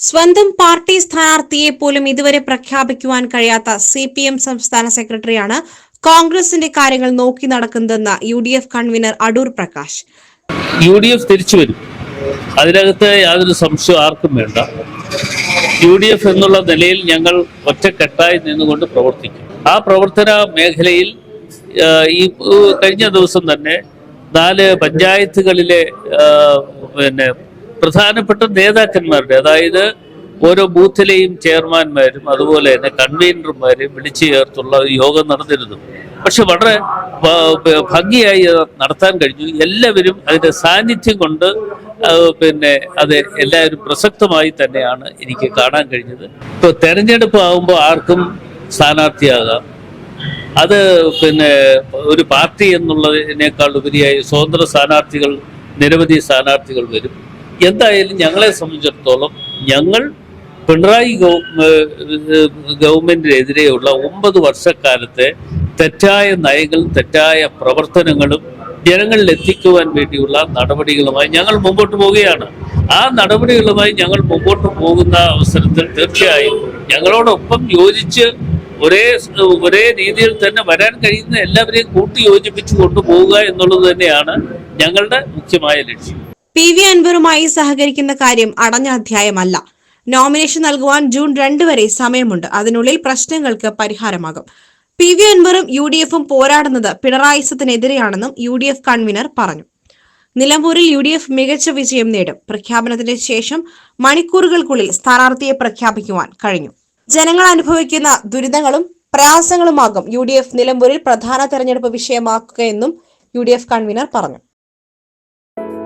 സ്വന്തം പാർട്ടി സ്ഥാനാർത്ഥിയെ പോലും ഇതുവരെ പ്രഖ്യാപിക്കുവാൻ കഴിയാത്ത സി പി എം സംസ്ഥാന സെക്രട്ടറിയാണ് കോൺഗ്രസിന്റെ കാര്യങ്ങൾ നോക്കി നടക്കുന്നതെന്ന് U D F convener Adoor Prakash. U D F തിരിച്ചു വരും അതിനകത്ത് യാതൊരു സംശയവും ആർക്കും വേണ്ട. യു ഡി എഫ് എന്നുള്ള നിലയിൽ ഞങ്ങൾ ഒറ്റക്കെട്ടായി നിന്നുകൊണ്ട് പ്രവർത്തിക്കും. ആ പ്രവർത്തന മേഖലയിൽ ഈ കഴിഞ്ഞ ദിവസം തന്നെ നാല് പഞ്ചായത്തുകളിലെ പിന്നെ പ്രധാനപ്പെട്ട നേതാക്കന്മാരുടെ അതായത് ഓരോ ബൂത്തിലെയും ചെയർമാൻമാരും അതുപോലെ തന്നെ കൺവീനർമാരെയും വിളിച്ചു ചേർത്തുള്ള യോഗം നടന്നിരുന്നു. പക്ഷെ വളരെ ഭംഗിയായി നടത്താൻ കഴിഞ്ഞു. എല്ലാവരും അതിന്റെ സാന്നിധ്യം കൊണ്ട് പിന്നെ അത് എല്ലാവരും പ്രസക്തമായി തന്നെയാണ് എനിക്ക് കാണാൻ കഴിഞ്ഞത്. ഇപ്പൊ തെരഞ്ഞെടുപ്പ് ആകുമ്പോൾ ആർക്കും സ്ഥാനാർത്ഥിയാകാം. അത് പിന്നെ ഒരു പാർട്ടി എന്നുള്ളതിനേക്കാൾ ഉപരിയായി സ്വതന്ത്ര സ്ഥാനാർത്ഥികൾ നിരവധി സ്ഥാനാർത്ഥികൾ വരും. എന്തായാലും ഞങ്ങളെ സംബന്ധിച്ചിടത്തോളം ഞങ്ങൾ പിണറായി ഗവൺമെന്റിനെതിരെയുള്ള ഒമ്പത് വർഷക്കാലത്തെ തെറ്റായ നയങ്ങളും തെറ്റായ പ്രവർത്തനങ്ങളും ജനങ്ങളിൽ എത്തിക്കുവാൻ വേണ്ടിയുള്ള നടപടികളുമായി ഞങ്ങൾ മുമ്പോട്ട് പോവുകയാണ്. ആ നടപടികളുമായി ഞങ്ങൾ മുമ്പോട്ട് പോകുന്ന അവസരത്തിൽ തീർച്ചയായും ഞങ്ങളോടൊപ്പം യോജിച്ച് ഒരേ ഒരേ രീതിയിൽ തന്നെ വരാൻ കഴിയുന്ന എല്ലാവരെയും കൂട്ടി യോജിപ്പിച്ചു കൊണ്ടുപോവുക എന്നുള്ളത് തന്നെയാണ് ഞങ്ങളുടെ മുഖ്യമായ ലക്ഷ്യം. പി വി അൻവറുമായി സഹകരിക്കുന്ന കാര്യം അടഞ്ഞ അധ്യായമല്ല. നോമിനേഷൻ നൽകുവാൻ ജൂൺ രണ്ട് വരെ സമയമുണ്ട്. അതിനുള്ളിൽ പ്രശ്നങ്ങൾക്ക് പരിഹാരമാകും. പി വി അൻവറും യു ഡി എഫും പോരാടുന്നത് പിണറായിസത്തിനെതിരെയാണെന്നും യു ഡി എഫ് കൺവീനർ പറഞ്ഞു. നിലമ്പൂരിൽ യു ഡി എഫ് മികച്ച വിജയം നേടും. പ്രഖ്യാപനത്തിന് ശേഷം മണിക്കൂറുകൾക്കുള്ളിൽ സ്ഥാനാർത്ഥിയെ പ്രഖ്യാപിക്കുവാൻ കഴിഞ്ഞു. ജനങ്ങൾ അനുഭവിക്കുന്ന ദുരിതങ്ങളും പ്രയാസങ്ങളുമാകും യു ഡി എഫ് നിലമ്പൂരിൽ പ്രധാന തെരഞ്ഞെടുപ്പ് വിഷയമാക്കുകയെന്നും യു ഡി എഫ് കൺവീനർ പറഞ്ഞു.